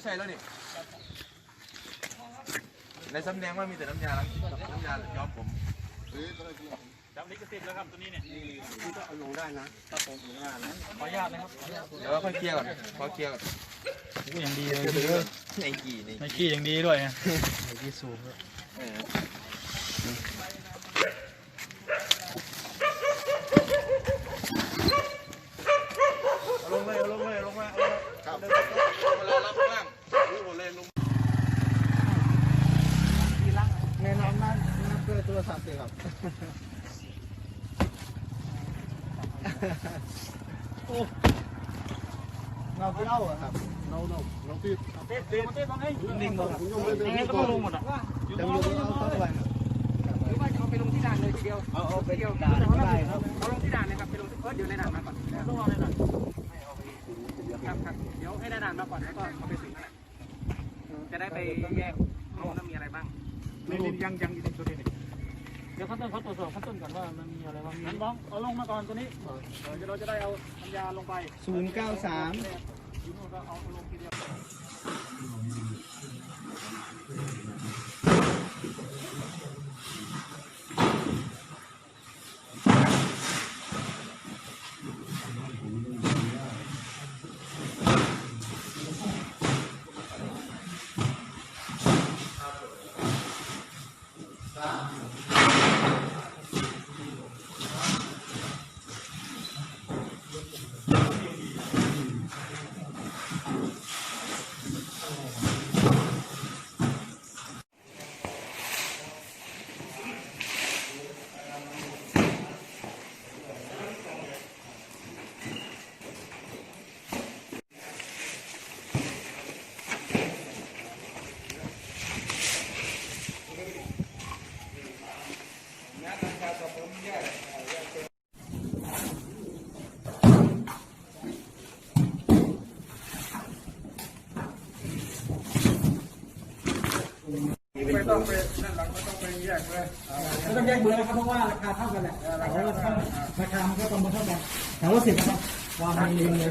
ไม่ใช่แล้วนี่ ในสำเนียงว่ามีแต่น้ำยาล้างน้ำยาย้อมผมจับลิขสิทธิ์แล้วครับตัวนี้เนี่ยลงได้นะขออนุญาตนะครับเดี๋ยวค่อยเคลียร์ก่อนขอเคลียร์ก่อนก็ยังดีเลยในกี่ในไนกี้ยังดีด้วยไงลงเลยลงเลยลงมาลงครับลงมาแล้วรับข้างล่างรู้หมดเลยลง แนะนำนะนับด้วย โทรศัพท์สิครับเราไปเล่าอะครับเราเราเราพี่เต้นเต้นเต้นตรงไหนนิ่งลงผมยังไม่ได้ยังไงก็ต้องลงหมดอะจำลองเอาเข้าไปหรือว่าจะเอาไปลงที่ด่านเลยทีเดียว เอาเอาไปทีเดียวด่านก็ได้ครับเอาลงที่ด่านเลยครับไปลงที่เออเดี๋ยวในด่านมาก่อนต้องรอเลยนะครับครับเดี๋ยวให้ในด่านมาก่อนแล้วก็เอาไปถึงนั่นแหละจะได้ไปแยกลงแล้วมีอะไรบ้างนี่ยังยังอยู่ในตัวนี้เดี๋ยวขั้นต้นเขาตรวจสอบขั้นต้นก่อนว่ามันมีอะไรบ้างงั้นบ้องเอาลงมาก่อนตัวนี้เดี๋ยวเราจะได้เอาน้ำยาลงไปศูนย์เก้าสามอยู่นู่นก็เอาลงทีเดียวไม่ ต้องไปนั่นหลังไม่ต้องไปแยกเลยไม่ต้องแยกเบอร์นะครับเพราะว่าราคาเท่ากันแหละราคาราคามันก็ต้องมาเท่ากันถามว่าสิบนะครับวางมีเลย